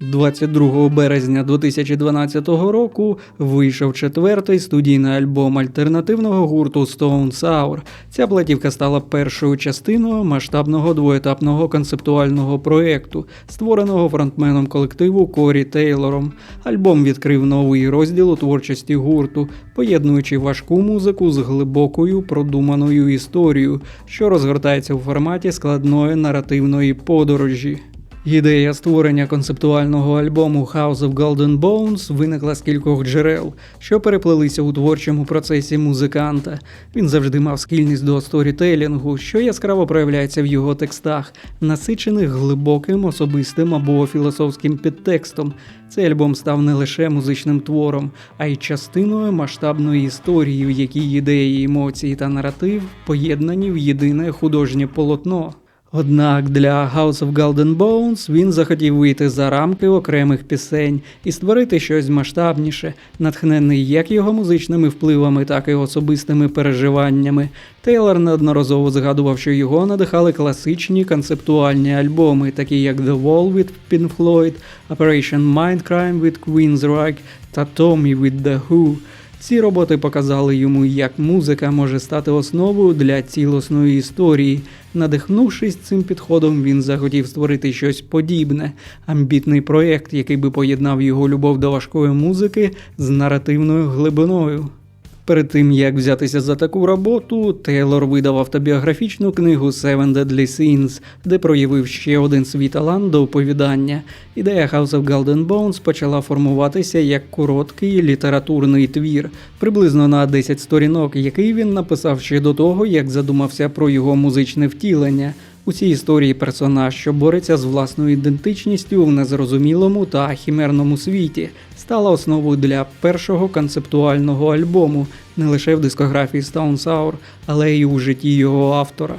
22 березня 2012 року вийшов четвертий студійний альбом альтернативного гурту Stone Sour. Ця платівка стала першою частиною масштабного двоетапного концептуального проєкту, створеного фронтменом колективу Корі Тейлором. Альбом відкрив новий розділ у творчості гурту, поєднуючи важку музику з глибокою продуманою історією, що розгортається у форматі складної наративної подорожі. Ідея створення концептуального альбому House of Golden Bones виникла з кількох джерел, що переплелися у творчому процесі музиканта. Він завжди мав схильність до сторітелінгу, що яскраво проявляється в його текстах, насичених глибоким, особистим або філософським підтекстом. Цей альбом став не лише музичним твором, а й частиною масштабної історії, в якій ідеї, емоції та наратив поєднані в єдине художнє полотно. Однак для House of Golden Bones він захотів вийти за рамки окремих пісень і створити щось масштабніше, натхнений як його музичними впливами, так і особистими переживаннями. Тейлор неодноразово згадував, що його надихали класичні концептуальні альбоми, такі як The Wall від Pink Floyd, Operation Mindcrime від Queen's Rock та Tommy від The Who. Ці роботи показали йому, як музика може стати основою для цілосної історії. Надихнувшись цим підходом, він захотів створити щось подібне, амбітний проєкт, який би поєднав його любов до важкої музики з наративною глибиною. Перед тим як взятися за таку роботу, Тейлор видав автобіографічну книгу Seven Deadly Sins, де проявив ще один свій талант до оповідання. Ідея House of Golden Bones почала формуватися як короткий літературний твір, приблизно на 10 сторінок, який він написав ще до того, як задумався про його музичне втілення. У цій історії персонаж, що бореться з власною ідентичністю в незрозумілому та хімерному світі, стала основою для першого концептуального альбому не лише в дискографії Stone Sour, але й у житті його автора.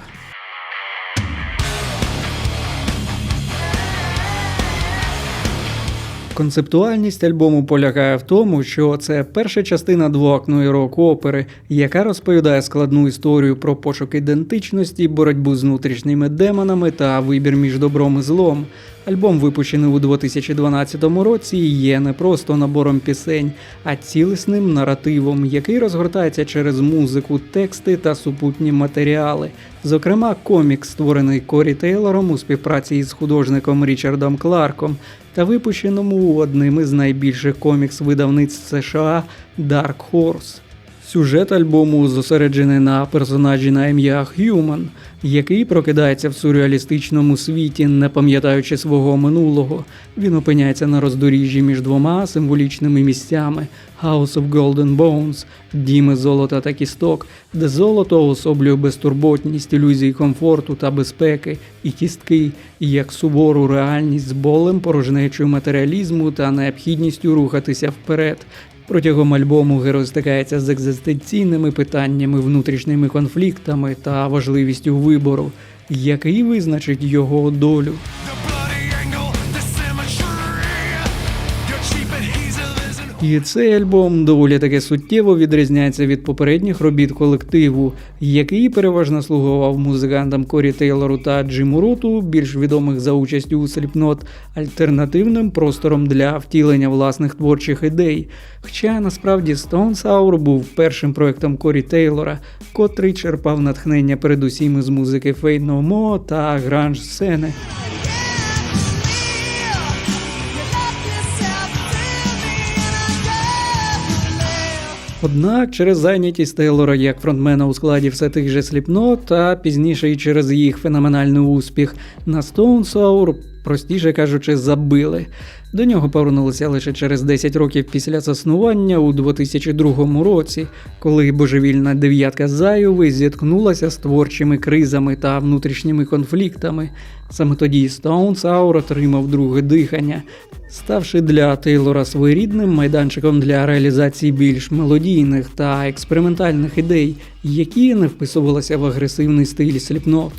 Концептуальність альбому полягає в тому, що це перша частина двоактної рок-опери, яка розповідає складну історію про пошук ідентичності, боротьбу з внутрішніми демонами та вибір між добром і злом. Альбом, випущений у 2012 році, є не просто набором пісень, а цілісним наративом, який розгортається через музику, тексти та супутні матеріали. Зокрема, комікс, створений Корі Тейлором у співпраці із художником Річардом Кларком, та випущеному одним із найбільших комікс-видавництв США Dark Horse. Сюжет альбому зосереджений на персонажі на ім'я Х'юман, який прокидається в сюрреалістичному світі, не пам'ятаючи свого минулого. Він опиняється на роздоріжжі між двома символічними місцями House of Golden Bones, діми золота та кісток, де золото уособлює безтурботність, ілюзії комфорту та безпеки, і кістки, як сувору реальність з болем, порожнечою матеріалізму та необхідністю рухатися вперед. Протягом альбому герой стикається з екзистенційними питаннями, внутрішніми конфліктами та важливістю вибору, який визначить його долю. І цей альбом доволі таки суттєво відрізняється від попередніх робіт колективу, який переважно слугував музикантам Корі Тейлору та Джиму Руту, більш відомих за участю у Slipknot, альтернативним простором для втілення власних творчих ідей. Хоча насправді Stone Sour був першим проектом Корі Тейлора, котрий черпав натхнення передусім із музики No More та гранж сцени. Однак через зайнятість Тейлора як фронтмена у складі все тих же сліпно, та пізніше і через їх феноменальний успіх на Stone Sour, простіше кажучи, забили. До нього повернулися лише через 10 років після заснування у 2002 році, коли божевільна дев'ятка Зайови зіткнулася з творчими кризами та внутрішніми конфліктами. Саме тоді Stone Sour отримав друге дихання, ставши для Тейлора своєрідним майданчиком для реалізації більш мелодійних та експериментальних ідей, які не вписувалися в агресивний стиль Slipknot.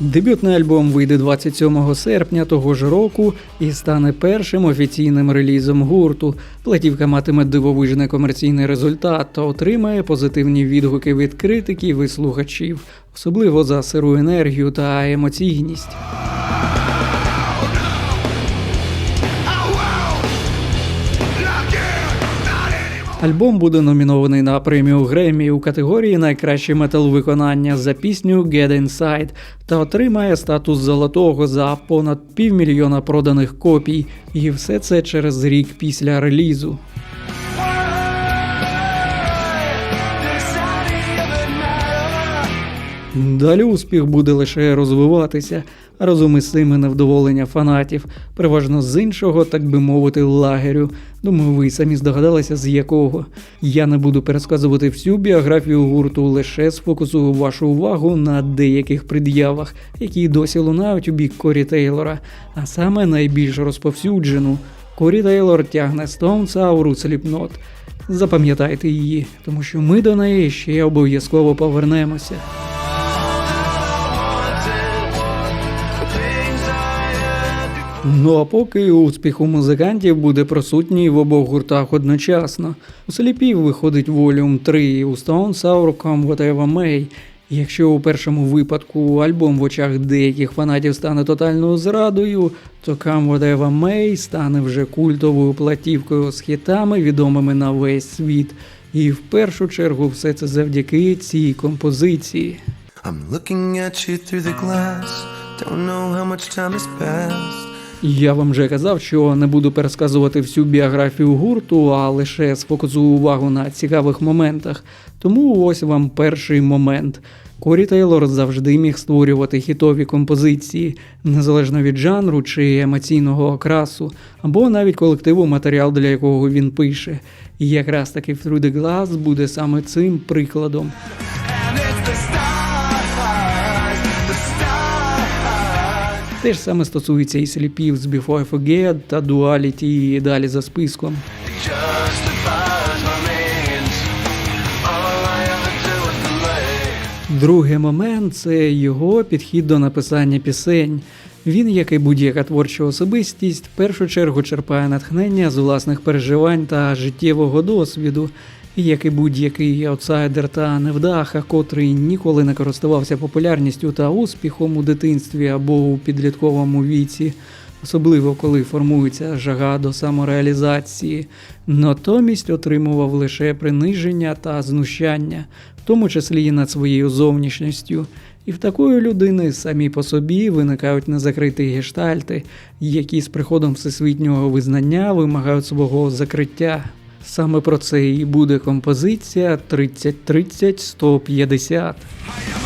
Дебютний альбом вийде 27 серпня того ж року і стане першим офіційним релізом гурту. Платівка матиме дивовижний комерційний результат та отримає позитивні відгуки від критиків і слухачів, особливо за сиру енергію та емоційність. Альбом буде номінований на премію Греммі у категорії Найкраще метал виконання за пісню Get Inside та отримає статус золотого за понад півмільйона проданих копій. І все це через рік після релізу. Далі успіх буде лише розвиватися разом із цими невдоволення фанатів, переважно з іншого, так би мовити, лагерю. Думаю, ви самі здогадалися, з якого. Я не буду пересказувати всю біографію гурту, лише сфокусую вашу увагу на деяких пред'явах, які досі лунають у бік Корі Тейлора, а саме найбільш розповсюджену. Корі Тейлор тягне Stone Sour у Slipknot. Запам'ятайте її, тому що ми до неї ще обов'язково повернемося. Ну а поки успіх у музикантів буде присутній в обох гуртах одночасно. У Сліпів виходить Volume 3, у Stone Sour Come Whatever May. Якщо у першому випадку альбом в очах деяких фанатів стане тотальною зрадою, то Come Whatever May стане вже культовою платівкою з хітами, відомими на весь світ. І в першу чергу все це завдяки цій композиції. I'm looking at you through the glass. Don't know how much time has passed. Я вам вже казав, що не буду пересказувати всю біографію гурту, а лише сфокусую увагу на цікавих моментах. Тому ось вам перший момент. Корі Тейлор завжди міг створювати хітові композиції, незалежно від жанру чи емоційного окрасу, або навіть колективу, матеріал для якого він пише. І якраз таки Through the Glass буде саме цим прикладом. Те ж саме стосується і сліпів з Before I Forget та Duality і далі за списком. Другий момент це його підхід до написання пісень. Він, як і будь-яка творча особистість, в першу чергу черпає натхнення з власних переживань та життєвого досвіду. Як і будь-який аутсайдер та невдаха, котрий ніколи не користувався популярністю та успіхом у дитинстві або у підлітковому віці, особливо коли формується жага до самореалізації, натомість отримував лише приниження та знущання, в тому числі і над своєю зовнішністю. І в такої людини самі по собі виникають незакриті гештальти, які з приходом всесвітнього визнання вимагають свого закриття. Саме про це і буде композиція 30-30-150. I am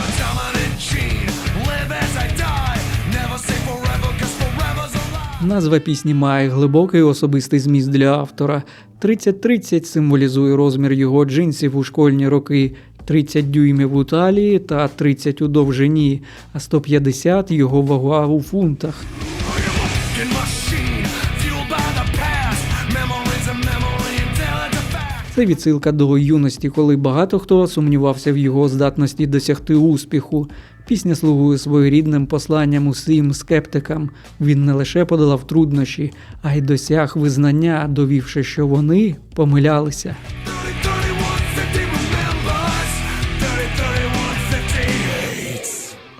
a dominant gene. Live as I die. Never say forever, cause forever's a lie. Назва пісні має глибокий особистий зміст для автора. 30-30 символізує розмір його джинсів у школьні роки, 30 дюймів у талії та 30 у довжині, а 150 його вага у фунтах. Це відсилка до юності, коли багато хто сумнівався в його здатності досягти успіху. Пісня слугує своєрідним посланням усім скептикам. Він не лише подолав труднощі, а й досяг визнання, довівши, що вони помилялися.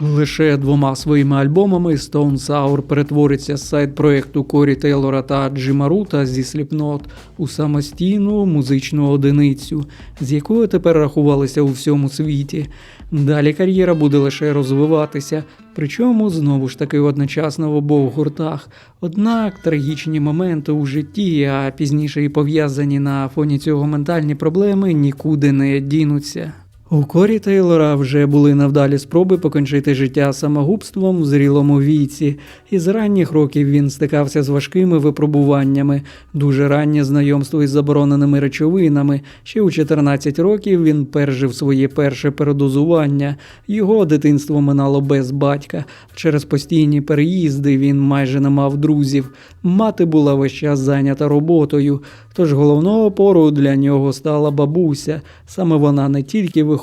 Лише двома своїми альбомами Stone Sour перетвориться з сайт проєкту Корі Тейлора та Джима Рута зі Slipknot у самостійну музичну одиницю, з якою тепер рахувалися у всьому світі. Далі кар'єра буде лише розвиватися, причому знову ж таки одночасно в обох гуртах. Однак трагічні моменти у житті, а пізніше і пов'язані на фоні цього ментальні проблеми, нікуди не дінуться. У Корі Тейлора вже були невдалі спроби покінчити життя самогубством в зрілому віці, і з ранніх років він стикався з важкими випробуваннями, дуже раннє знайомство із забороненими речовинами. Ще у 14 років він пережив своє перше передозування. Його дитинство минало без батька. Через постійні переїзди він майже не мав друзів. Мати була весь час зайнята роботою. Тож головною опорою для нього стала бабуся. Саме вона не тільки виховувала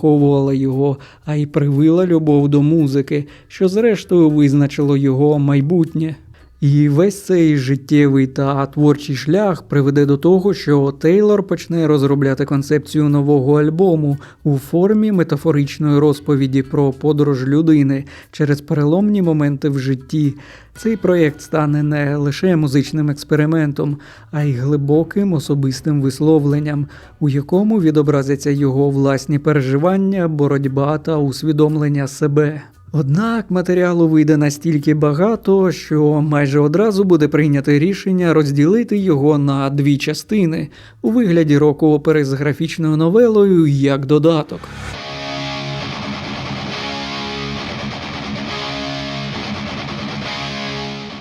його, а й привила любов до музики, що зрештою визначило його майбутнє. І весь цей життєвий та творчий шлях приведе до того, що Тейлор почне розробляти концепцію нового альбому у формі метафоричної розповіді про подорож людини через переломні моменти в житті. Цей проєкт стане не лише музичним експериментом, а й глибоким особистим висловленням, у якому відобразяться його власні переживання, боротьба та усвідомлення себе. Однак матеріалу вийде настільки багато, що майже одразу буде прийнято рішення розділити його на дві частини у вигляді року-опери з графічною новелою як додаток.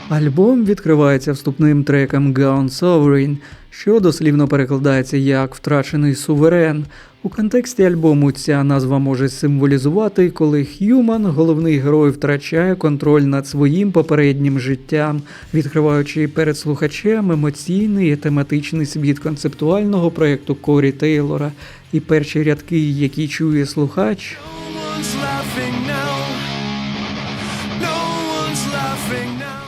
Альбом відкривається вступним треком Gone Sovereign, що дослівно перекладається як Втрачений суверен. У контексті альбому ця назва може символізувати, коли Х'юман, головний герой, втрачає контроль над своїм попереднім життям, відкриваючи перед слухачем емоційний і тематичний світ концептуального проєкту Корі Тейлора. І перші рядки, які чує слухач,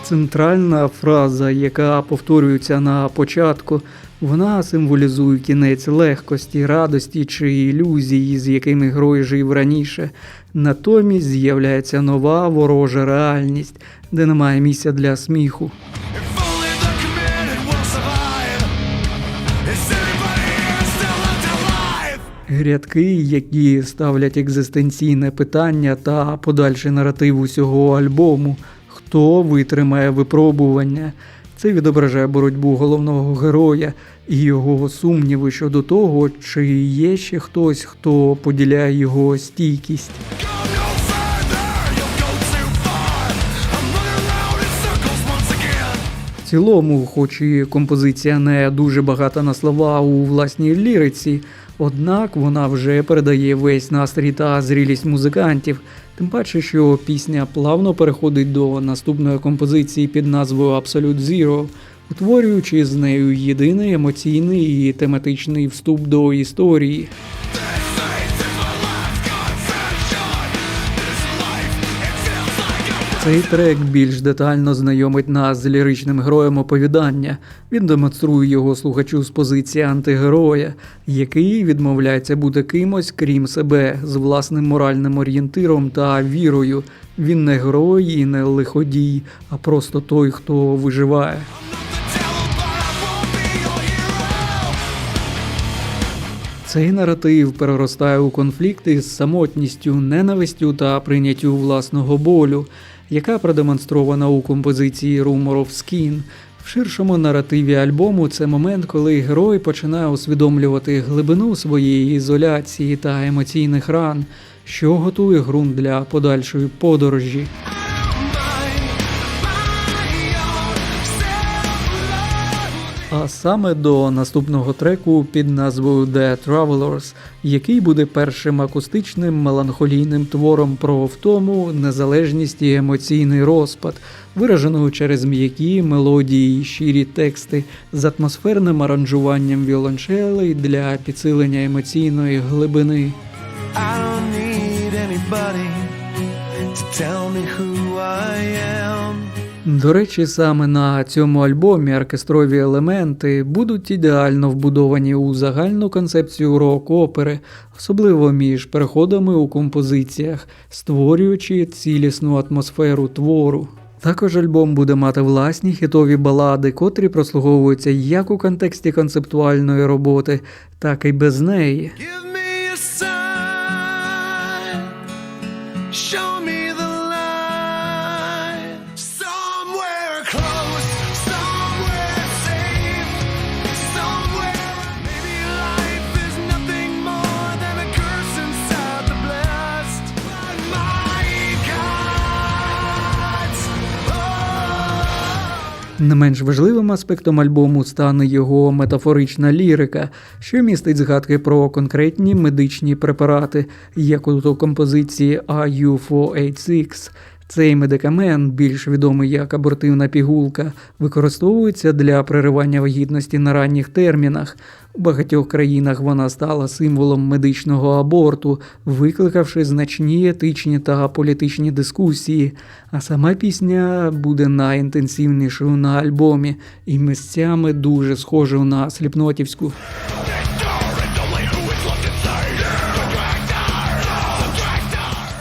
Центральна фраза, яка повторюється на початку, вона символізує кінець легкості, радості чи ілюзії, з якими герой жив раніше. Натомість з'являється нова ворожа реальність, де немає місця для сміху. If only the committed will survive. Is anybody here still left alive? Рядки, які ставлять екзистенційне питання та подальший наратив усього альбому, хто витримає випробування. Це відображає боротьбу головного героя і його сумніви щодо того, чи є ще хтось, хто поділяє його стійкість. В цілому, хоч і композиція не дуже багата на слова у власній ліриці, однак вона вже передає весь настрій та зрілість музикантів. Тим паче, що пісня плавно переходить до наступної композиції під назвою Absolute Zero, утворюючи з нею єдиний емоційний і тематичний вступ до історії. Цей трек більш детально знайомить нас з ліричним героєм оповідання. Він демонструє його слухачу з позиції антигероя, який відмовляється бути кимось, крім себе, з власним моральним орієнтиром та вірою. Він не герой і не лиходій, а просто той, хто виживає. Цей наратив переростає у конфлікти з самотністю, ненавистю та прийняттю власного болю, яка продемонстрована у композиції Rumor of Skin. В ширшому наративі альбому це момент, коли герой починає усвідомлювати глибину своєї ізоляції та емоційних ран, що готує ґрунт для подальшої подорожі. А саме до наступного треку під назвою The Travelers, який буде першим акустичним меланхолійним твором про втому, незалежність і емоційний розпад, вираженого через м'які мелодії і щирі тексти з атмосферним аранжуванням віолончелей для підсилення емоційної глибини. I don't need anybody to tell me who I am. До речі, саме на цьому альбомі оркестрові елементи будуть ідеально вбудовані у загальну концепцію рок-опери, особливо між переходами у композиціях, створюючи цілісну атмосферу твору. Також альбом буде мати власні хітові балади, котрі прослуговуються як у контексті концептуальної роботи, так і без неї. Give me a sign. Show Не менш важливим аспектом альбому стане його метафорична лірика, що містить згадки про конкретні медичні препарати, як у композиції RU486. Цей медикамент, більш відомий як абортивна пігулка, використовується для переривання вагітності на ранніх термінах. У багатьох країнах вона стала символом медичного аборту, викликавши значні етичні та політичні дискусії. А сама пісня буде найінтенсивнішою на альбомі і місцями дуже схожою на сліпнотівську.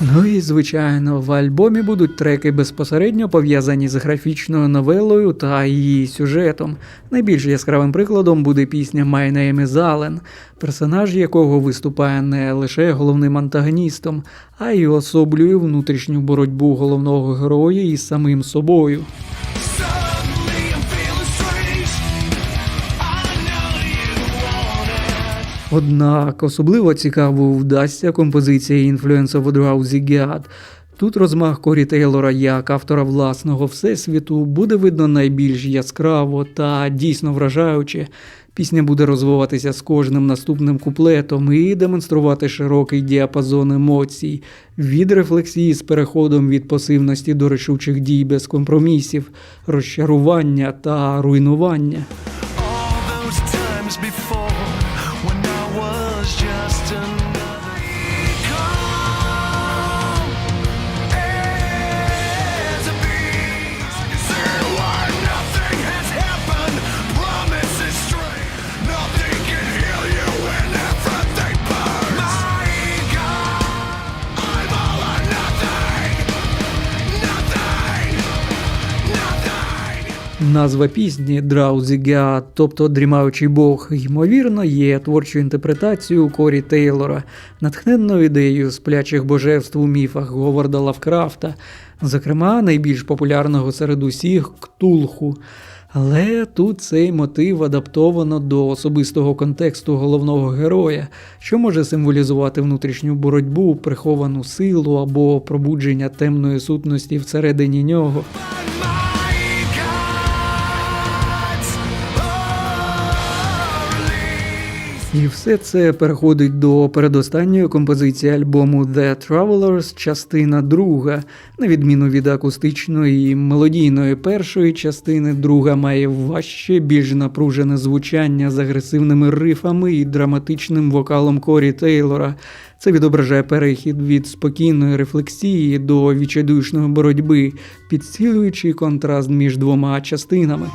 Ну і звичайно, в альбомі будуть треки безпосередньо пов'язані з графічною новелою та її сюжетом. Найбільш яскравим прикладом буде пісня My Name is Allen, персонаж якого виступає не лише головним антагоністом, а й особлює внутрішню боротьбу головного героя із самим собою. Однак особливо цікавою вдасться композиція a Drowsy God. Тут розмах Корі Тейлора як автора власного всесвіту буде видно найбільш яскраво та дійсно вражаюче. Пісня буде розвиватися з кожним наступним куплетом і демонструвати широкий діапазон емоцій, від рефлексії з переходом від пасивності до рішучих дій без компромісів, розчарування та руйнування. All those times before distant Назва пісні God, тобто дрімаючий Бог, ймовірно, є творчою інтерпретацією Корі Тейлора, натхненною ідеєю сплячих божеств у міфах Говарда Лавкрафта, зокрема найбільш популярного серед усіх Ктулху. Але тут цей мотив адаптовано до особистого контексту головного героя, що може символізувати внутрішню боротьбу, приховану силу або пробудження темної сутності всередині нього. І все це переходить до передостанньої композиції альбому The Travelers, частина друга. На відміну від акустичної і мелодійної першої частини, друга має важче, більш напружене звучання з агресивними рифами і драматичним вокалом Корі Тейлора. Це відображає перехід від спокійної рефлексії до відчайдушної боротьби, підсилюючи контраст між двома частинами.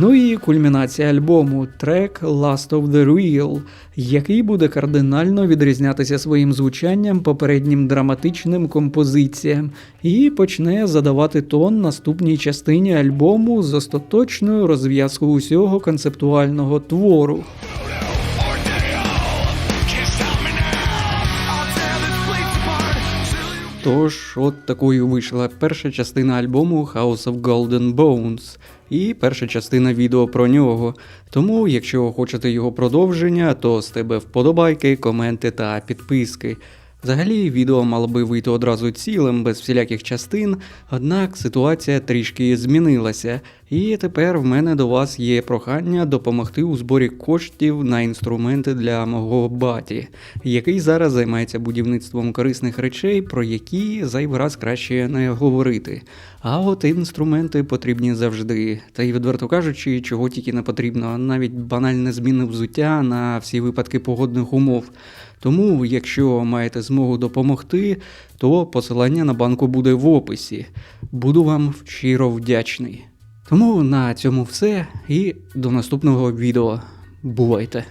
Ну і кульмінація альбому трек Last of the Real, який буде кардинально відрізнятися своїм звучанням попереднім драматичним композиціям, і почне задавати тон наступній частині альбому з остаточною розв'язкою усього концептуального твору. Тож, от такою вийшла перша частина альбому House of Golden Bones і перша частина відео про нього. Тому, якщо хочете його продовження, то з тебе вподобайки, коменти та підписки. Взагалі, відео мало би вийти одразу цілим, без всіляких частин, однак ситуація трішки змінилася, і тепер в мене до вас є прохання допомогти у зборі коштів на інструменти для мого баті, який зараз займається будівництвом корисних речей, про які зайвий раз краще не говорити. А от інструменти потрібні завжди. Та й відверто кажучи, чого тільки не потрібно, навіть банальне зміни взуття на всі випадки погодних умов. Тому, якщо маєте змогу допомогти, то посилання на банку буде в описі. Буду вам щиро вдячний. Тому на цьому все і до наступного відео. Бувайте!